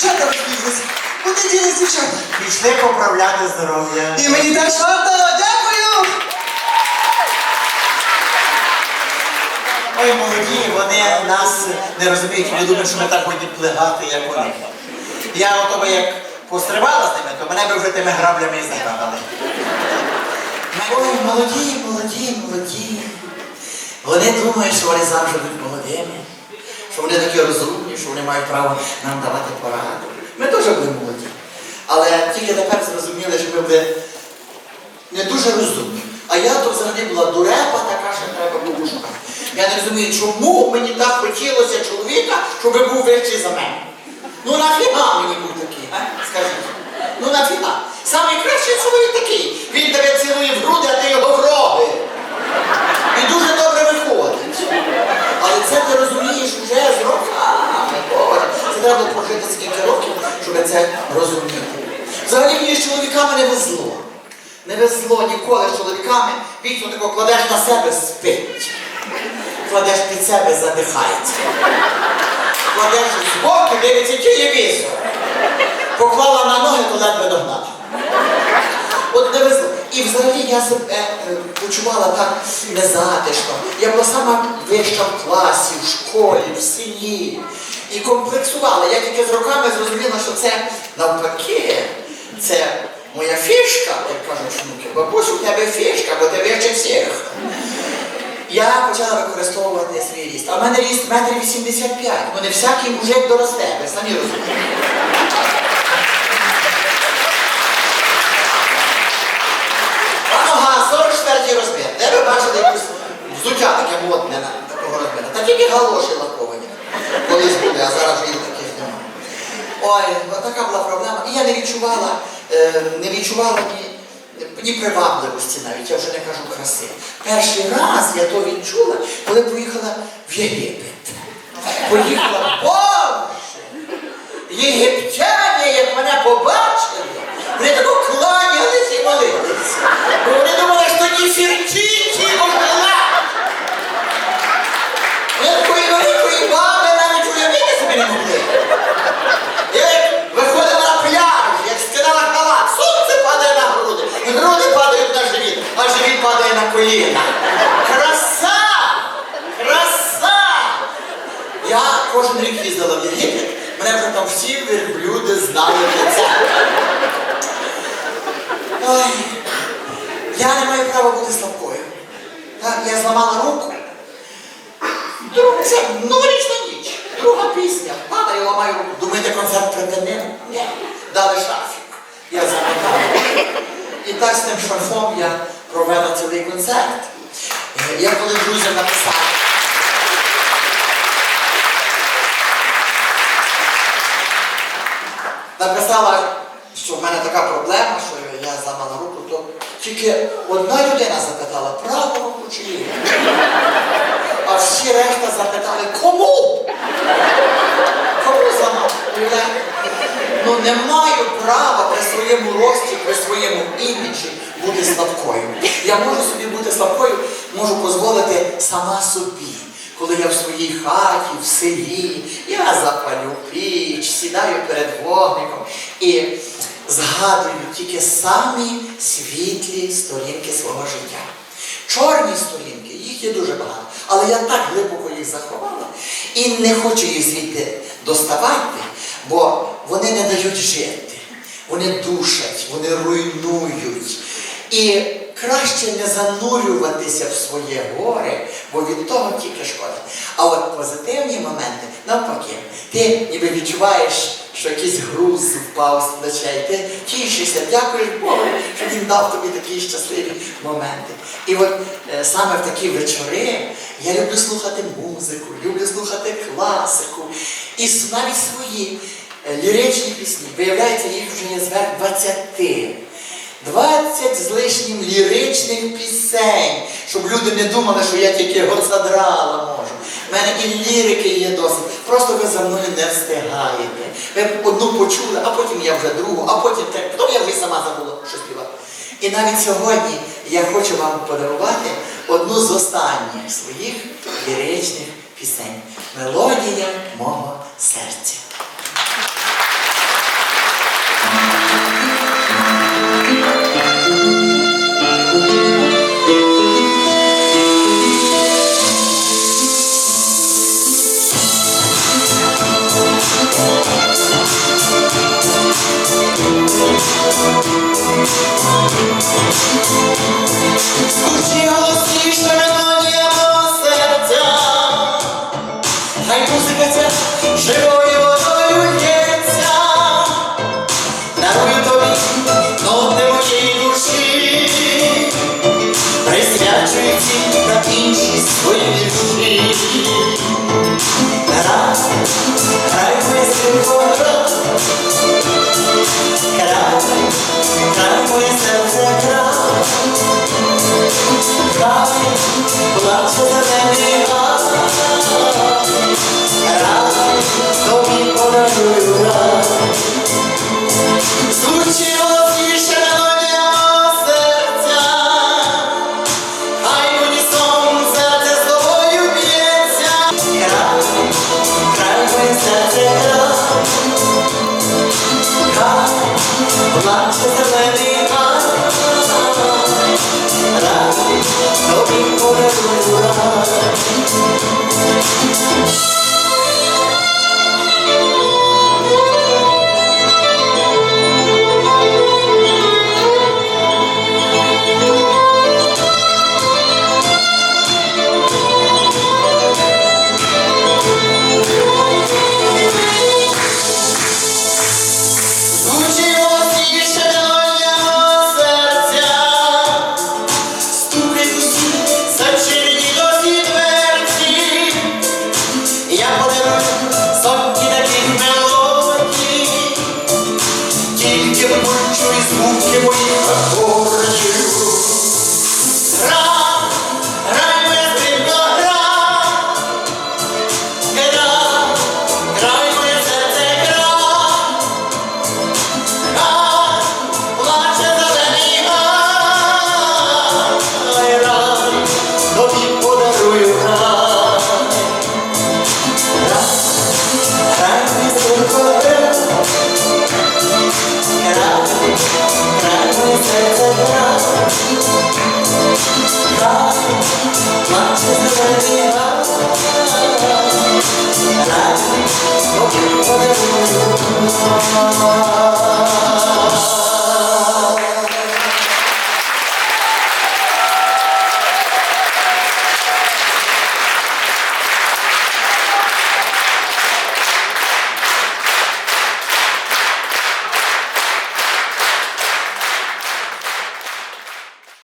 дівчата розбіглися. Куди ділись дівчата? Пішли поправляти здоров'я. І мені теж варто, дякую! Ой, молоді, вони нас не розуміють, вони думають, що ми так будемо плигати, як вони. Я ото би як пострибала з ними, то мене би вже тими граблями і заграбали. Ой, молоді, молоді, молоді. Вони думають, що вони завжди будуть молодими, що вони такі розумні, що вони мають право нам давати пораду. Ми теж були молоді. Але тільки тепер зрозуміли, що ми були не дуже розумні. А я то взагалі була дурепа, така, що треба було шукати. Я не розумію, чому мені так хотілося чоловіка, щоб був вищий за мене. Ну нафіга мені був такий, а? Скажіть. Ну нафіга. Саме кращий чоловік такий. Він тебе цілує в груди, а ти його в роги. І дуже добре виходить. Але це ти розумієш вже з роками. Боже. Це треба прожити скільки років, щоб це розуміти. Взагалі мені з чоловіками не везло. Не везло ніколи з чоловіками. Вічно тако кладеш на себе спить. Кладеш під себе задихається. Кладеш збоку, дивиться телевізор. Поклала на ноги, то ледве догнати. От не везло. І взагалі я себе е, почувала так незатишно. Я була сама вища в класі, в школі, в селі. І комплексувала. Я тільки з роками зрозуміла, що це навпаки, це моя фішка, як кажуть внуки. Бабусю, у тебе фішка, бо ти вище всіх. Я почала використовувати свій ріст. А в мене ріст метр 85. Ну не всякий мужик доросте, ви самі розумієте. А нога 44 розмір. Де ви бачили якусь взуття таке модне на такого розміру? Та тільки галоші лаковані. Колись буде, а зараз вже їх таких немає. Ой, от така була проблема. І я не відчувала, е, не відчувала ні, ні привабливості навіть, я вже не кажу краси. Перший раз я то відчула, коли поїхала в Єгипет. Поїхала, Боже! Єгиптяни, як мене побачили, вони таку кланялись і молилися. Бо вони думали, що ті фірчиці могла. Я такої великої баби навіть уявити собі не могли. Я як виходила на пляж, як скидала халат, сонце падає на груди, і груди падають на живіт, а живіт падає на коліна. Краса! Краса! Я кожен рік їздила в Єгипет, мене вже там всі верблюди знали лице. Ой, я не маю права бути слабкою. Я зламала руку. Друг, це новорічна ніч. Друга пісня. Падаю, ламаю руку. Думаєте, концерт припинив? Ні. Дали шарфік. Я замотала. І так з тим шарфом я цілий концерт. Е, Я коли друзям написав. Написала, що в мене така проблема, що я зламала руку, то тільки одна людина запитала, праву руку чи ліву? А всі решта запитали, кому? Кому зламав? Ну не маю права при своєму рості, при своєму іміджі бути слабкою. Я можу собі бути слабкою, можу дозволити сама собі. Коли я в своїй хаті, в селі, я запалю піч, сідаю перед вогником і згадую тільки самі світлі сторінки свого життя. Чорні сторінки, їх є дуже багато, але я так глибоко їх заховала і не хочу їх звідти доставати, бо вони не дають жити, вони душать, вони руйнують. І краще не занурюватися в своє горе, бо від того тільки шкода. А от позитивні моменти, навпаки, ти ніби відчуваєш, що якийсь груз впав з плечей, ти тішишся, дякуєш Богу, що він дав тобі такі щасливі моменти. І от е, саме в такі вечори я люблю слухати музику, люблю слухати класику і навіть свої е, ліричні пісні. Виявляється, їх вже є зверх 20. 20 з лишнім ліричних пісень, щоб люди не думали, що я тільки гоцадрала можу. У мене і лірики є досить. Просто ви за мною не встигаєте. Ви одну почули, а потім я вже другу, а потім третю. Потім я вже сама забула, що співати. І навіть сьогодні я хочу вам подарувати одну з останніх своїх ліричних пісень. Мелодія мого серця. 고 Słuchajcie, bo